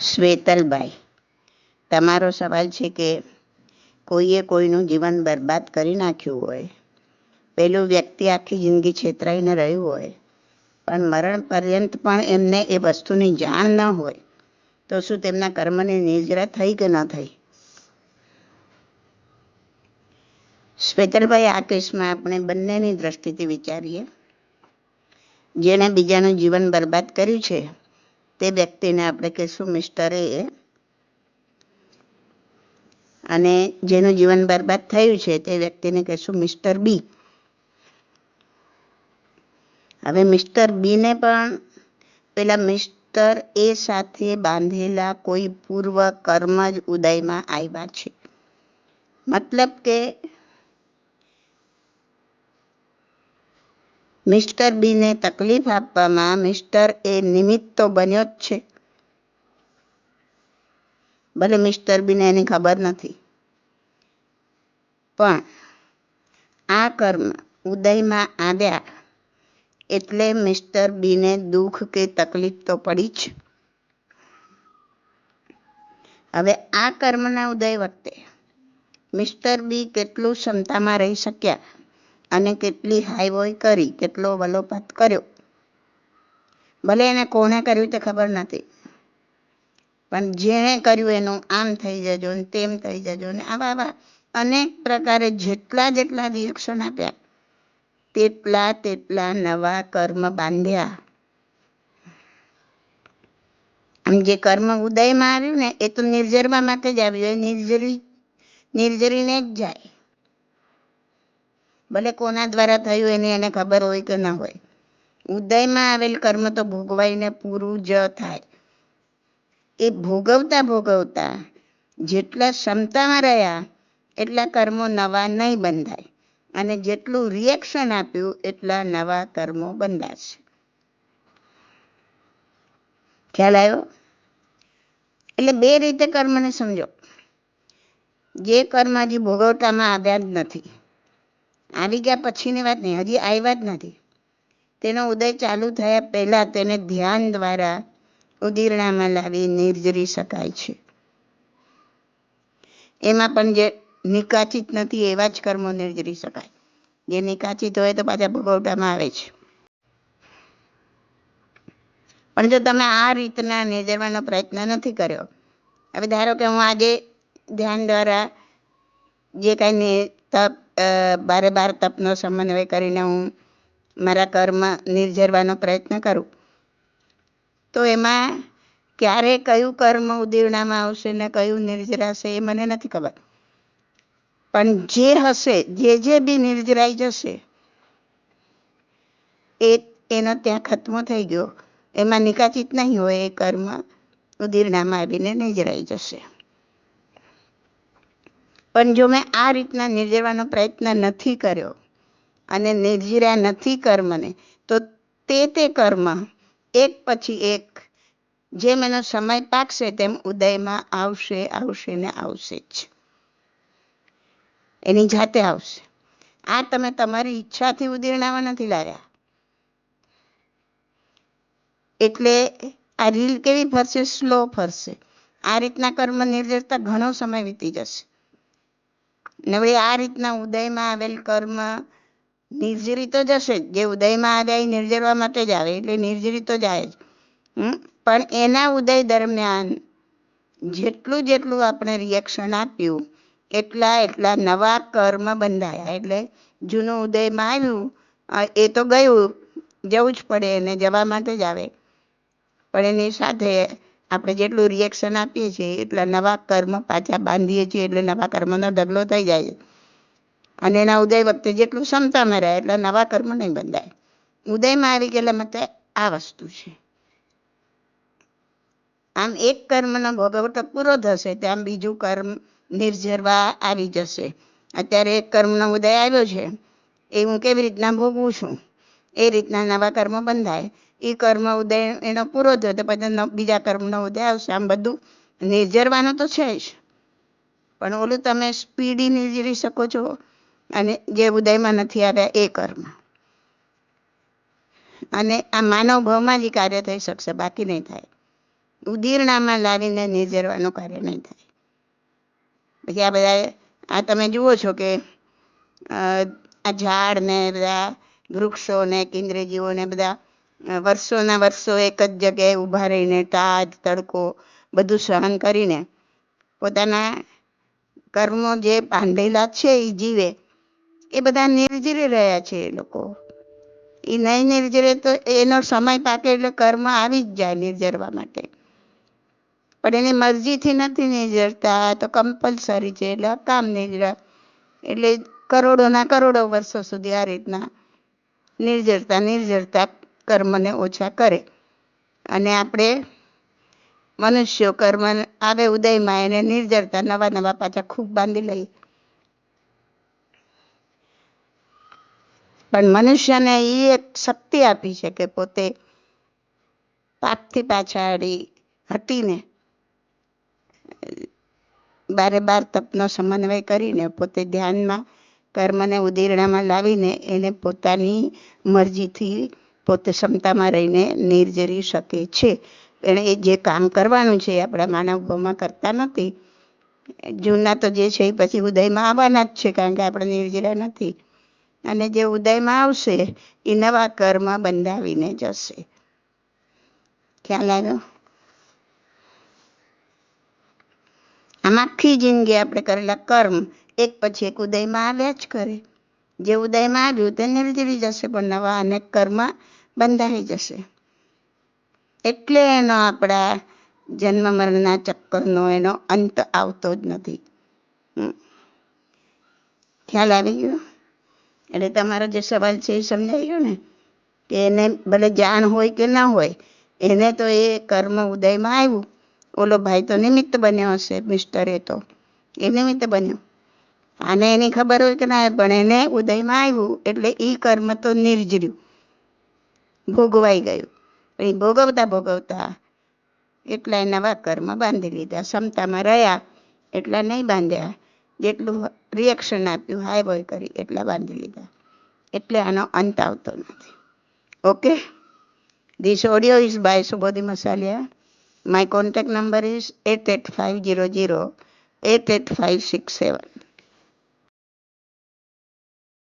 શ્વેતલભાઈ તમારો સવાલ છે કે કોઈએ કોઈનું જીવન બરબાદ કરી નાખ્યું હોય, પેલું વ્યક્તિ આખી જિંદગી છેતરાઈને રહ્યું હોય, પણ મરણ પર્યંત પણ એમને એ વસ્તુની જાણ ન હોય, તો શું તેમના કર્મની નિજરા થઈ કે ન થઈ? શ્વેતલભાઈ આ કેસમાં આપણે બંનેની દ્રષ્ટિથી વિચારીએ. જેણે બીજાનું જીવન બરબાદ કર્યું છે તે વ્યક્તિને આપણે કહીશું મિસ્ટર એ. અને જેનું જીવન બરબાદ થયું છે તે વ્યક્તિને કહીશું મિસ્ટર બી. હવે મિસ્ટર બીને પણ પેલા મિસ્ટર એ સાથે બાંધેલા કોઈ પૂર્વ કર્મ જ ઉદયમાં આવ્યા છે. મતલબ કે મિસ્ટર બીને તકલીફ આપવામાં મિસ્ટર એ નિમિત્ત બન્યો જ છે. ભલે મિસ્ટર બીને એની ખબર નથી. પણ આ કર્મ ઉદયમાં આવ્યા એટલે મિસ્ટર બીને દુઃખ કે તકલીફ તો પડી જ. હવે આ કર્મના ઉદય વખતે મિસ્ટર બી કેટલું ક્ષમતામાં રહી શક્યા? અને કેટલી હાઈવોય કરી, કેટલો વલોપાત કર્યો. ભલે એને કોણે કર્યું તે ખબર નથી. પણ જેણે કર્યું એનું આમ થઈ જજો ને તેમ થઈ જજો ને આવા આવા અનેક પ્રકારે જેટલા જેટલા રિએક્શન આપ્યા, તેટલા તેટલા નવા કર્મ બાંધ્યા. આમ જે કર્મ ઉદયમાં આવ્યું ને, એ તો નિર્જરવા માટે જ આવ્યું, એ નિર્જરી, નિર્જરીને જ જાય. ભલે કોના દ્વારા થયું એની એને ખબર હોય કે ન હોય. ઉદયમાં આવેલ કર્મ તો ભોગવાઈને પૂરું જ થાય. એ ભોગવતા ભોગવતા જેટલા ક્ષમતામાં રહ્યા, એટલા કર્મો નવા નહીં બંધાય. અને જેટલું રિએક્શન આપ્યું, એટલા નવા કર્મો બંધાશે. ખ્યાલ આવ્યો? એટલે બે રીતે કર્મને સમજો. જે કર્મ હજી ભોગવતામાં આવ્યા જ નથી. આવી ગયા પછીની વાત નહીં, હજી આવ્યા જ નથી. તેનો ઉદય ચાલુ થયા પહેલાં તેને ધ્યાન દ્વારા ઉદીરણામાં લાવી નિર્જરી શકાય છે. એમાં પણ જે નિકાચિત નથી એવા જ કર્મો નિર્જરી શકાય. જે નિકાચિત હોય તો પાછા ભોગવટામાં આવે છે. પણ જો તમે આ રીતના નિર્જરવાનો પ્રયત્ન નથી કર્યો, હવે ધારો કે હું આજે ધ્યાન દ્વારા જે કાંઈ તપ બારે બાર તપનો સમન્વય કરીને હું મારા કર્મ નિર્જરવાનો પ્રયત્ન કરું. તો એમાં ક્યારે કયું કર્મ ઉદીરણામાં આવશે ને કયું નિર્જરાશે એ મને નથી ખબર. પણ જે હશે, જે જે બી નિર્જરાઈ જશે, એ, એનો ત્યાં ખતમો થઈ ગયો. એમાં નિકાચિત નહીં હોય એ કર્મ ઉદીરણામાં આવીને નિર્જરાઈ જશે. પણ જો મેં આ રીતના નિર્જરવાનો પ્રયત્ન નથી કર્યો અને નિર્જર્યા નથી કર્મને, તો તે તે કર્મ એક પછી એક જેમ એનો સમય પાકશે, તેમ ઉદયમાં આવશે આવશે ને આવશે જ. એની જાતે આવશે. આ તમે તમારી ઈચ્છાથી ઉદીર્ણામાં નથી લાવ્યા એટલે આ રીલ કેવી ફરશે? સ્લો ફરશે. આ રીતના કર્મ નિર્જરતા ઘણો સમય વીતી જશે. વળી આ રીતના ઉદયમાં આવેલ કર્મ નિર્જરી તો જશે જ જે ઉદયમાં આવ્યા એ નિર્જરવા માટે જ આવે, એટલે નિર્જરી તો જાય જ. પણ એના ઉદય દરમિયાન જેટલું જેટલું આપણે રિએક્શન આપ્યું, એટલા એટલા નવા કર્મ બંધાયા. એટલે જૂનું ઉદયમાં આવ્યું એ તો ગયું, જવું જ પડે, એને જવા માટે જ આવે. પણ એની સાથે આપણે જેટલું રિએક્શન આપીએ છીએ, એટલા નવા કર્મ પાછા બાંધીએ છીએ, એટલે નવા કર્મનો ઢગલો થઈ જાય અને એના ઉદય વખતે જેટલું ક્ષમતામાં રહે, એટલે નવા કર્મ નહીં બંધાય. ઉદયમાં આવી ગયેલા મતે આ વસ્તુ છે. આમ એક કર્મનો ભોગવટો પૂરો થશે ત્યાં બીજું કર્મ નિર્જરવા આવી જશે. અત્યારે એક કર્મનો ઉદય આવ્યો છે, એ હું કેવી રીતના ભોગવું છું? એ રીતના નવા કર્મ બંધાય. એ કર્મ ઉદય એનો પૂરો થયો તો પછી બીજા કર્મનો ઉદય આવશે. આમ બધું નિર્જરવાનું તો છે જ. પણ ઓલું તમે સ્પીડી નિર્જરી શકો છો અને જે ઉદયમાં નથી આવ્યા એ કર્મ. અને આ માનવ ભાવમાં જ કાર્ય થઈ શકશે, બાકી નહીં થાય. ઉદીરણામાં લાવીને નિર્જરવાનું કાર્ય નહીં થાય. પછી આ બધા, આ તમે જુઓ છો કે આ ઝાડ ને બધા વૃક્ષો ને કેન્દ્રજીવો ને બધા વર્ષોના વર્ષો એક જ જગ્યાએ ઊભા રહીને તાજ, તડકો બધું સહન કરીને પોતાના કર્મો જે બાંધેલા છે એ જીવે. એ બધા નિર્જરી રહ્યા છે એ લોકો. એ નહીં નિર્જરે તો એનો સમય પાકે એટલે કર્મ આવી જ જાય નિર્જરવા માટે. પણ એની મરજીથી નથી નિર્જરતા તો કમ્પલસરી છે એટલે કામ નિર્જર, એટલે કરોડોના કરોડો વર્ષો સુધી આ રીતના નિર્જરતા નિર્જરતા કર્મને ઓછા કરે. અને આપણે મનુષ્યો કર્મ આવે ઉદયમાં એને નિર્જરતા નવા નવા પાછા ખૂબ બાંધી લઈએ. પણ મનુષ્યને એ એક શક્તિ આપી છે કે પોતે પાપથી પાછાડી હટીને બારે બાર તપનો સમન્વય કરીને પોતે ધ્યાનમાં કર્મને ઉદીરણામાં લાવીને એને પોતાની મરજીથી પોતે ક્ષમતામાં રહીને નિર્જરી શકે છે. એણે એ જે કામ કરવાનું છે આપણા માનવ ભાવમાં કરતા નથી. જૂના તો જે છે એ પછી ઉદયમાં આવવાના જ છે કારણ કે આપણે નિર્જરા નથી. અને જે ઉદયમાં આવશે એ નવા કર્મ બંધાવીને જશે. ખ્યાલ આવ્યો? આમ આખી જિંદગી આપણે કરેલા કર્મ એક પછી એક ઉદયમાં આવ્યા જ કરે. જે ઉદયમાં આવ્યું તે નિર્જરી જશે પણ નવા અનેક કર્મ બંધાઈ જશે. એટલે એનો આપણા જન્મ મરણના ચક્કરનો એનો અંત આવતો જ નથી. ખ્યાલ આવી ગયો? એટલે તમારો જે સવાલ છે એ સમજાઈ ગયો ને? કે એને ભલે જાણ હોય કે ના હોય, એને તો એ કર્મ ઉદયમાં આવ્યું. ઓલો ભાઈ તો નિમિત્ત બન્યો હશે, મિસ્ટર એ તો. એ નિમિત્ત બન્યો. આને એની ખબર હોય કે ના પણ એને ઉદયમાં આવ્યું, એટલે એ કર્મ તો નિર્જર્યું. ભોગવાઈ ગયું. એ ભોગવતા ભોગવતા એટલા નવા કર્મ બાંધી લીધા. ક્ષમતામાં રહ્યા એટલા નહીં બાંધ્યા. જેટલું રિએક્શન આપ્યું, હાય બોય કરી, એટલા બાંધી લીધા. એટલે આનો અંત આવતો નથી. Okay This audio is by Subodhi Masalia. My contact number is 88500 88567.